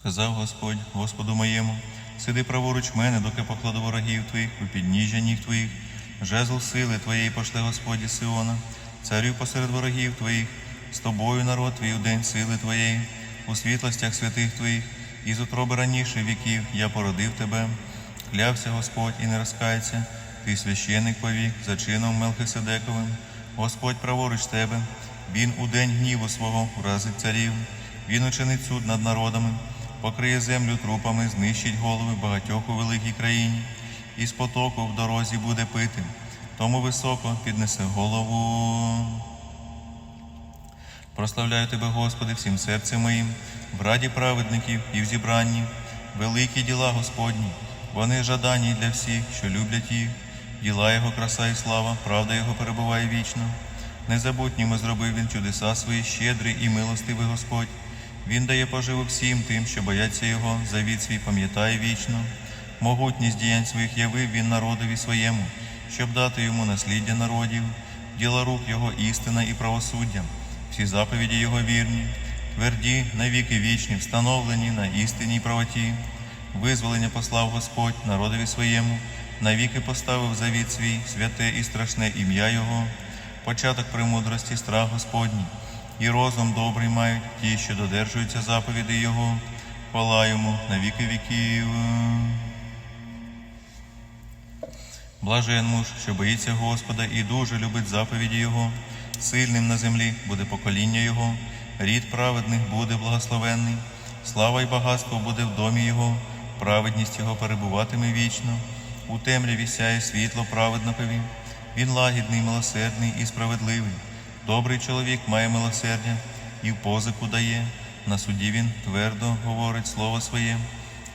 Сказав Господь Господу моєму, сиди праворуч мене, доки покладу ворогів твоїх у підніжжя ніг твоїх, жезл сили твоєї пошли Господь із Сиона, царю посеред ворогів твоїх, з тобою народ твій у день сили твоєї, у світлостях святих твоїх, із утроби раніше віків я породив тебе. Клявся Господь і не розкається, ти священик повік за чином Мелхиседековим. Господь праворуч тебе, він у день гніву свого вразить царів, він учинить суд над народами, покриє землю трупами, знищить голови багатьох у великій країні, і з потоку в дорозі буде пити, тому високо піднесе голову. Прославляю Тебе, Господи, всім серцем моїм, в раді праведників і в зібранні, великі діла Господні, вони жадані для всіх, що люблять їх, діла Його краса і слава, правда Його перебуває вічно. Незабутніми зробив Він чудеса свої, щедрий і милостивий Господь. Він дає поживу всім тим, що бояться Його, завіт свій пам'ятає вічно. Могутність діянь своїх явив він народові своєму, щоб дати йому насліддя народів, діла рук Його істина і правосуддя, всі заповіді Його вірні, тверді, навіки вічні, встановлені на істині й правоті. Визволення послав Господь народові своєму, навіки поставив завіт свій, святе і страшне ім'я Його, початок премудрості страх Господній, і розум добрий мають ті, що додержуються заповідей Його, хвала йому на віки віків. Блажен муж, що боїться Господа і дуже любить заповіді Його, сильним на землі буде покоління Його, рід праведних буде благословенний, слава й багатство буде в домі Його, праведність Його перебуватиме вічно, у темряві сяє світло праведникові, він лагідний, милосердний і справедливий. Добрий чоловік має милосердя і в позику дає. На суді він твердо говорить слово своє.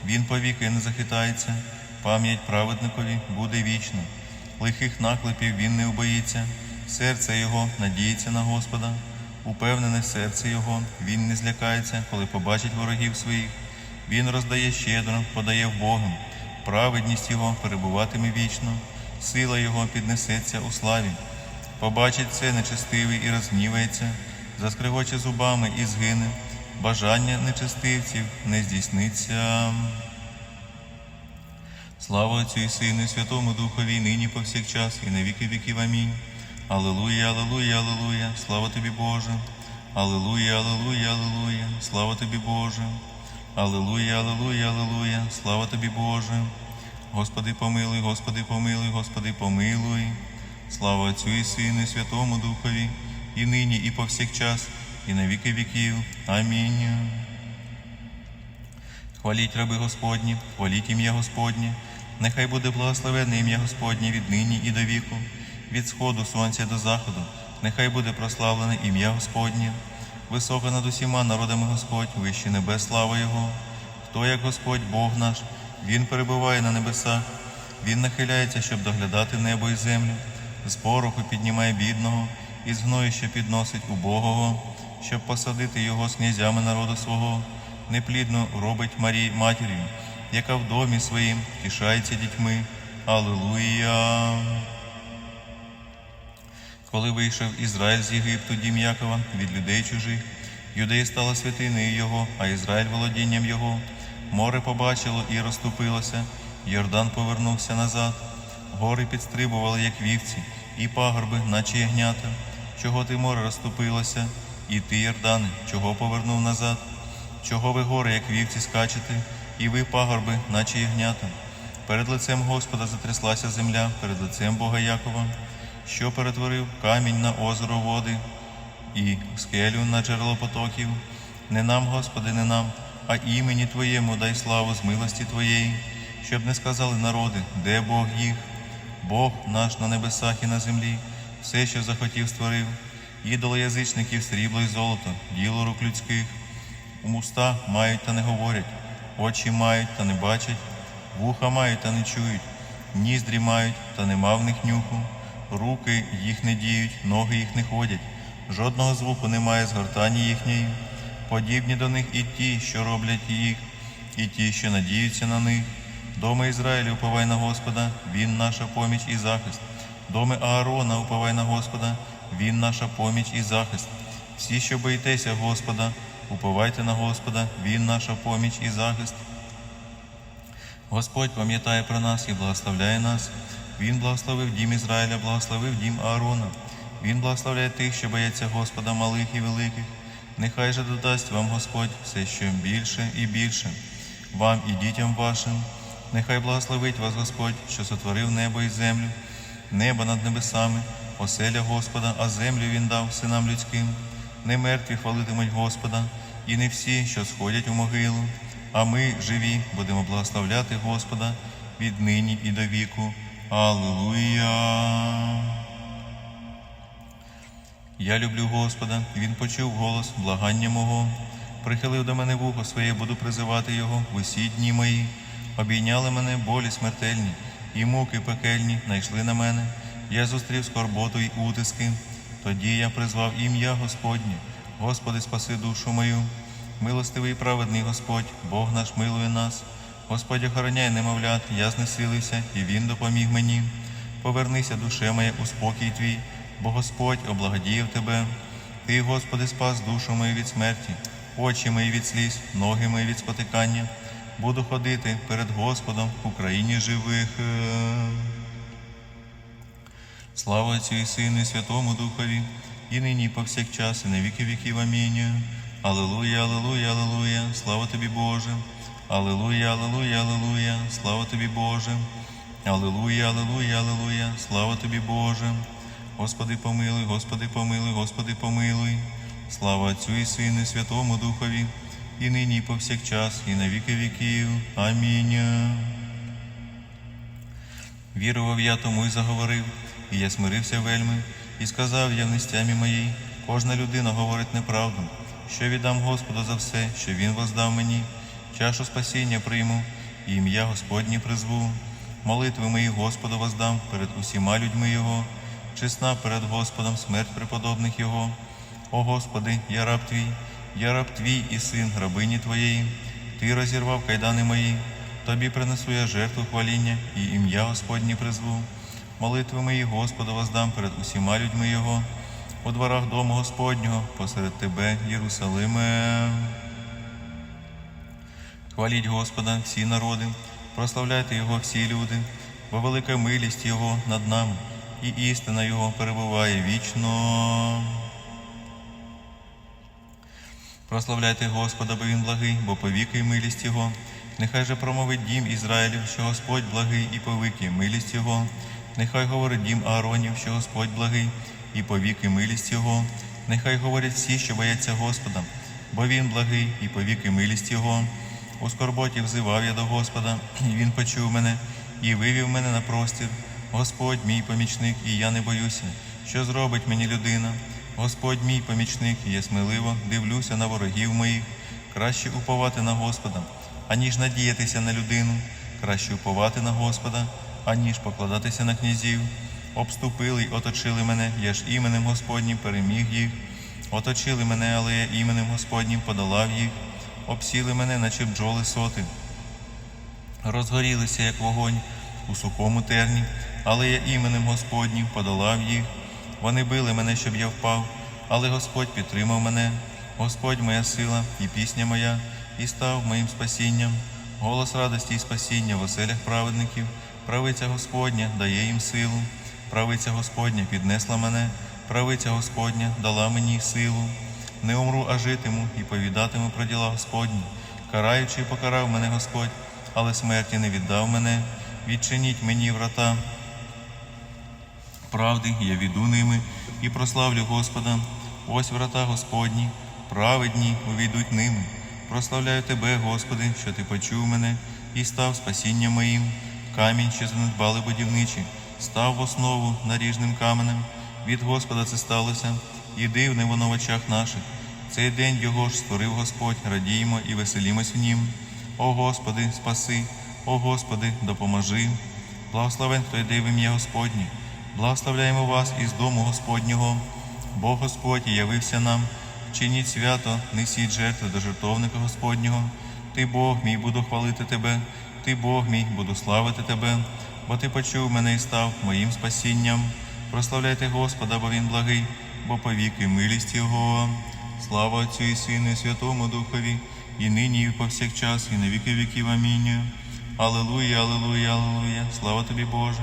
Він повіки не захитається, пам'ять праведникові буде вічна. Лихих наклепів він не убоїться, серце його надіється на Господа. Упевнене серце його, він не злякається, коли побачить ворогів своїх. Він роздає щедро, подає в Богом. Праведність його перебуватиме вічно, сила його піднесеться у славі. Побачить це нечестивий і розгнівається, заскригоче зубами і згине. Бажання нечестивців не здійсниться. Слава Отцю і Сину, і Святому Духові, і нині повсякчас, і на віки віків. Амінь. Аллилуйя, аллилуйя, аллилуйя, слава тобі, Боже. Аллилуйя, аллилуйя, аллилуйя, слава тобі, Боже. Аллилуйя, аллилуйя, аллилуйя, слава тобі, Боже. Господи, помилуй, Господи, помилуй, Господи, помилуй. Слава Отцю і Сину, і Святому Духові, і нині, і повсякчас, і на віки віків. Амінь. Хваліть раби Господні, хваліть ім'я Господнє, нехай буде благословенне ім'я Господнє від нині і до віку, від сходу сонця до заходу, нехай буде прославлене ім'я Господнє, високо над усіма народами Господь, вище небес слава Його. Хто як Господь Бог наш, Він перебуває на небесах, Він нахиляється, щоб доглядати небо і землю, з пороху піднімає бідного, і з гною, що підносить убогого, щоб посадити його з князями народу свого неплідно робить Марії матір'ю, яка в домі своїм тішається дітьми. Аллилуйя. Коли вийшов Ізраїль з Єгипту дім Якова від людей чужих, юдеї стала святиною його, а Ізраїль володінням його. Море побачило і розступилося, Йордан повернувся назад. Гори підстрибували, як вівці, і пагорби, наче ягнята. Чого ти море розступилося, і ти, Йордане, чого повернув назад? Чого ви гори, як вівці, скачете, і ви пагорби, наче ягнята? Перед лицем Господа затряслася земля, перед лицем Бога Якова, що перетворив камінь на озеро води і скелю на джерело потоків. Не нам, Господи, не нам, а імені Твоєму дай славу з милості Твоєї, щоб не сказали народи, де Бог їх, Бог наш на небесах і на землі, все, що захотів, створив, ідоло язичників, срібло й золото, діло рук людських. Уста мають та не говорять, очі мають та не бачать, вуха мають та не чують, ніздрі мають та нема в них нюху, руки їх не діють, ноги їх не ходять, жодного звуку немає з гортані їхньої. Подібні до них і ті, що роблять їх, і ті, що надіються на них. Доми Ізраїлю уповай на Господа, Він наша поміч і захист. Доми Аарона уповай на Господа, Він наша поміч і захист. Всі, що боїтеся Господа, Уповайте на Господа, Він наша поміч і захист. Господь пам'ятає про нас і благословляє нас. Він благословив дім Ізраїля, благословив дім Аарона. Він благословляє тих, що бояться Господа малих і великих. Нехай же додасть вам Господь все, що більше і більше, вам і дітям вашим. Нехай благословить вас Господь, що сотворив небо і землю, небо над небесами, оселя Господа, а землю Він дав синам людським. Не мертві хвалитимуть Господа, і не всі, що сходять у могилу, а ми, живі, будемо благословляти Господа від нині і до віку. Аллилуйя! Я люблю Господа, Він почув голос благання мого, прихилив до мене вухо своє, буду призивати Його в усі дні мої. Обійняли мене болі смертельні, і муки пекельні найшли на мене. Я зустрів скорботу й утиски. Тоді я призвав ім'я Господнє. Господи, спаси душу мою. Милостивий і праведний Господь, Бог наш милує нас. Господь охороняй немовлят, я знесилився, і Він допоміг мені. Повернися, душе моя, у спокій твій, бо Господь облагодіяв тебе. Ти, Господи, спас душу мою від смерті, очі мої від сліз, ноги мої від спотикання. Буду ходити перед Господом в Україні живих. Слава Отцю і Сину, Святому Духові, і нині, і повсякчас, і на віки віків. Амінь. Аллилуйя, аллилуйя, аллилуйя, слава тобі, Боже. Аллилуйя, аллилуйя, аллилуйя, слава тобі, Боже. Аллилуйя, аллилуйя, аллилуйя, слава тобі, Боже. Господи, помилуй, Господи, помилуй, Господи, помилуй. Слава Отцю і Сину, Святому Духові, і нині, і повсякчас, і на віки віків. Амінь. Вірував я тому й заговорив, і я смирився вельми, і сказав я в нестямі моїй, кожна людина говорить неправду, що віддам Господу за все, що Він воздав мені, чашу спасіння прийму, і ім'я Господнє призву. Молитви мої Господу воздам перед усіма людьми Його, чесна перед Господом смерть преподобних Його. О Господи, я раб Твій, я раб Твій і син рабині Твоєї. Ти розірвав кайдани мої, Тобі принесу я жертву хваління і ім'я Господнє призву. Молитви мої Господу воздам перед усіма людьми Його, у дворах дому Господнього, посеред Тебе, Єрусалиме. Хваліть Господа всі народи, прославляйте Його всі люди, бо велика милість Його над нами, і істина Його перебуває вічно. Прославляйте Господа, бо Він благий, бо повіки милість Його. Нехай же промовить дім Ізраїлів, що Господь благий і повіки милість Його. Нехай говорить дім Ааронів, що Господь благий і повіки милість Його. Нехай говорять всі, що бояться Господа, бо Він благий і повіки милість Його. У скорботі взивав я до Господа, і Він почув мене і вивів мене на простір. Господь мій помічник, і я не боюся, що зробить мені людина. Господь мій помічник, я сміливо дивлюся на ворогів моїх. Краще уповати на Господа, аніж надіятися на людину. Краще уповати на Господа, аніж покладатися на князів. Обступили й оточили мене, я ж іменем Господнім переміг їх. Оточили мене, але я іменем Господнім подолав їх. Обсіли мене, наче бджоли соти. Розгорілися, як вогонь у сухому терні, але я іменем Господнім подолав їх. Вони били мене, щоб я впав, але Господь підтримав мене. Господь моя сила і пісня моя, і став моїм спасінням. Голос радості і спасіння в оселях праведників. Правиця Господня дає їм силу. Правиця Господня піднесла мене, правиця Господня дала мені силу. Не умру, а житиму і повідатиму про діла Господні. Караючи, покарав мене Господь, але смерті не віддав мене. Відчиніть мені врата правди, я віду ними і прославлю Господа. Ось врата Господні, праведні увійдуть ними. Прославляю Тебе, Господи, що Ти почув мене і став спасінням моїм. Камінь, що занедбали будівничі, став в основу наріжним каменем. Від Господа це сталося, і дивне воно в очах наших. Цей день його ж створив Господь, радіємо і веселімось в нім. О Господи, спаси, о Господи, допоможи. Благословен, хто йде в ім'я Господнє. Благословляємо вас із дому Господнього. Бог Господь явився нам. Чиніть свято, несіть жертви до жертовника Господнього. Ти Бог мій, буду хвалити Тебе, Ти Бог мій, буду славити Тебе, бо Ти почув мене і став моїм спасінням. Прославляйте Господа, бо Він благий, бо повіки милість Його. Слава Отцю і Сину, і Святому Духові, і нині, і повсякчас, і на віки віків. Амінь. Аллилуйя, аллилуйя, аллилуйя, слава тобі, Боже.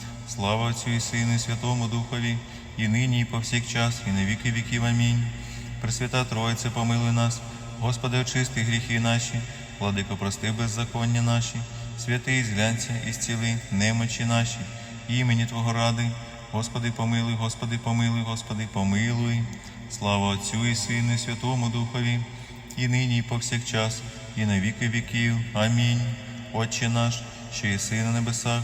Слава Отцю і Сину, і Святому Духові, і нині, і повсякчас, і на віки віків. Амінь. Пресвята Троїце, помилуй нас. Господи, очисти гріхи наші, владико, прости беззаконня наші, святий зглянься і зціли немочі наші, імені Твого ради. Господи, помилуй, Господи, помилуй, Господи, помилуй. Слава Отцю і Сину, і Святому Духові, і нині, і повсякчас, і на віки віків. Амінь. Отче наш, що єси на небесах,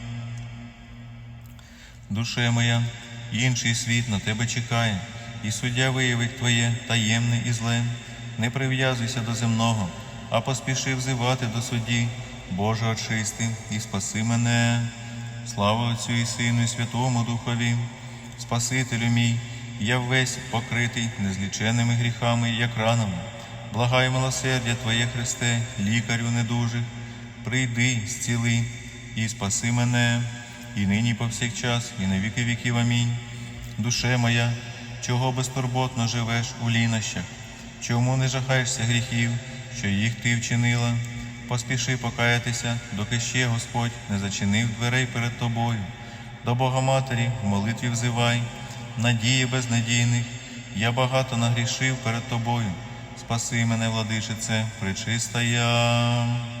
Душе моя, інший світ на тебе чекає, і суддя виявить Твоє таємне і зле. Не прив'язуйся до земного, а поспіши взивати до судді. Боже, очисти і спаси мене. Слава Отцю і Сину, і Святому Духові, Спасителю мій, я весь покритий незліченими гріхами, як ранами. Благаю милосердя Твоє Христе, лікарю недужих, прийди, зціли і спаси мене, і нині і повсякчас, і на віки віків. Амінь. Душе моя, чого безтурботно живеш у лінощах, чому не жахаєшся гріхів, що їх ти вчинила? Поспіши покаятися, доки ще Господь не зачинив дверей перед тобою. До Бога Матері в молитві взивай, надії безнадійних, я багато нагрішив перед тобою. Спаси мене, владичице, причиста я.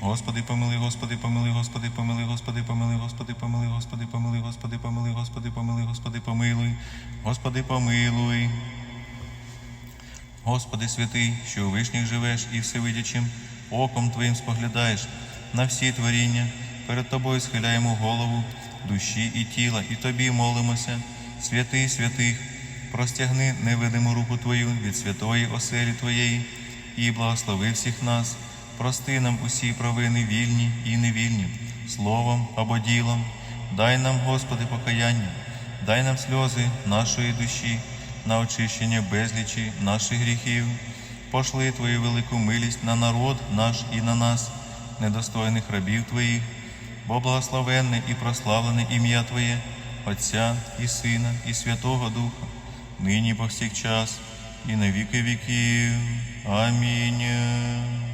Господи, помилуй, Господи, помилуй, Господи, помилуй, Господи, помилуй, Господи, помилуй, Господи, помилуй, Господи, помилуй, Господи, помилуй, Господи, помилуй, Господи, помилуй. Господи святий, що у вишніх живеш і всевидячим оком Твоїм споглядаєш на всі творіння, перед Тобою схиляємо голову, душі і тіла, і Тобі молимося, святий святих, простягни невидиму руку Твою від святої оселі Твоєї і благослови всіх нас, прости нам усі провини вільні і невільні, словом або ділом. Дай нам, Господи, покаяння, дай нам сльози нашої душі на очищення безлічі наших гріхів. Пошли Твою велику милість на народ наш і на нас, недостойних рабів Твоїх, бо благословенне і прославлене ім'я Твоє, Отця і Сина, і Святого Духа, нині повсякчас, і на віки віків. Амінь.